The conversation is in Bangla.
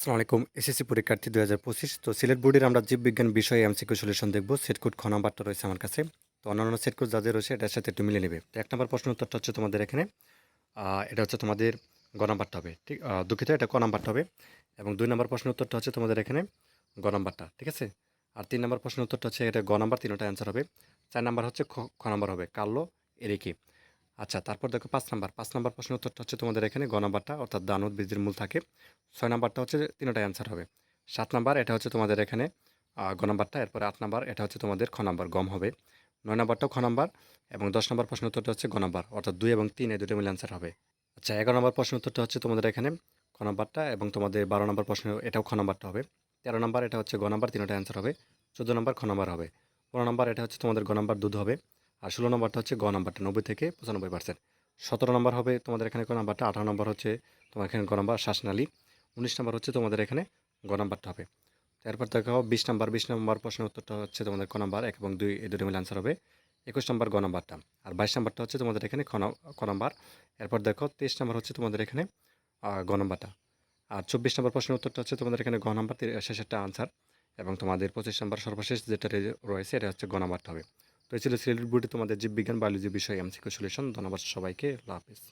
আসসালামু আলাইকুম, এসএসসি পরীক্ষার্থী দু হাজার পঁচিশ। তো সিলেট বোর্ডের আমরা জীববিজ্ঞান বিষয়ে এমসিকিউ সলিউশন দেখব। সেট কোড খ নাম্বারটা রয়েছে আমার কাছে। তো অন্যান্য সেট কোড যা যা রয়েছে, এটার সাথে একটু মিলে নেবে। তো এক নম্বর প্রশ্ন উত্তরটা হচ্ছে তোমাদের এখানে। এটা হচ্ছে তোমাদের গ নাম্বারটা হবে, ঠিক? দুঃখিত, এটা ক নাম্বারটা হবে। এবং দুই নম্বর প্রশ্ন উত্তরটা হচ্ছে তোমাদের এখানে গ নাম্বারটা, ঠিক আছে? আর তিন নম্বর প্রশ্ন উত্তরটা হচ্ছে এটা গ নাম্বার, তিনটা অ্যান্সার হবে। চার নাম্বার হচ্ছে খ নাম্বার হবে কার্লো এরিকি আচ্ছা তারপর দেখো পাঁচ নাম্বার। পাঁচ নাম্বার প্রশ্ন উত্তরটা হচ্ছে তোমাদের এখানে গ নাম্বারটা, অর্থাৎ দানুদ বীজের মূল থাকে। ছয় নাম্বারটা হচ্ছে তিনটা অ্যান্সার হবে। সাত নাম্বার, এটা হচ্ছে তোমাদের এখানে গ নাম্বারটা, এরপরে আট নাম্বার, এটা হচ্ছে তোমাদের খ নাম্বার, গম হবে। নয় নাম্বারটাও খ নাম্বার এবং দশ নম্বর প্রশ্ন উত্তরটা হচ্ছে গ নাম্বার, অর্থাৎ দুই এবং তিন এই দুটো মিলে অ্যান্সার হবে। আচ্ছা এগারো নম্বর প্রশ্ন উত্তরটা হচ্ছে তোমাদের এখানে খ নাম্বারটা এবং তোমাদের বারো নম্বর প্রশ্ন এটাও খ নাম্বারটা হবে। তেরো নাম্বার, এটা হচ্ছে গ নাম্বার তিনটা অ্যান্সার হবে। চোদ্দ নম্বর খ নাম্বার হবে। পনেরো নম্বর, এটা হচ্ছে তোমাদের গ নাম্বার দুধ হবে। আর ষোলো নম্বরটা হচ্ছে গ নাম্বারটা, নব্বই থেকে পঁচানব্বই পার্সেন্ট সতেরো নম্বর হবে তোমাদের এখানে ক নাম্বারটা, আঠারো নম্বর হচ্ছে তোমার এখানে গ নাম্বার, শ্বাসনালী। উনিশ নম্বর হচ্ছে তোমাদের এখানে গ নাম্বারটা হবে। তারপর দেখো বিশ নম্বর বিশ নম্বর প্রশ্নের উত্তরটা হচ্ছে তোমাদের ক নাম্বার, এক এবং দুই, এই দুটো মিলে আনসার হবে। একুশ নম্বর গ নাম্বারটা আর বাইশ নাম্বারটা হচ্ছে তোমাদের এখানে ক নাম্বার। এরপর দেখো তেইশ নাম্বার হচ্ছে তোমাদের এখানে গ নাম্বারটা। আর চব্বিশ নম্বর প্রশ্নের উত্তরটা হচ্ছে তোমাদের এখানে গ নাম্বার শেষেরটা আনসার এবং তোমাদের পঁচিশ নম্বর সর্বশেষ যেটা রয়েছে, এটা হচ্ছে গ নাম্বারটা হবে। তো এই ছিল সিলেট বুটি তোমাদের জীববিজ্ঞান বায়োলজি বিষয় এমসিকিউ সলিউশন ধন্যবাদ সবাইকে। আল্লাহ হাফিজ।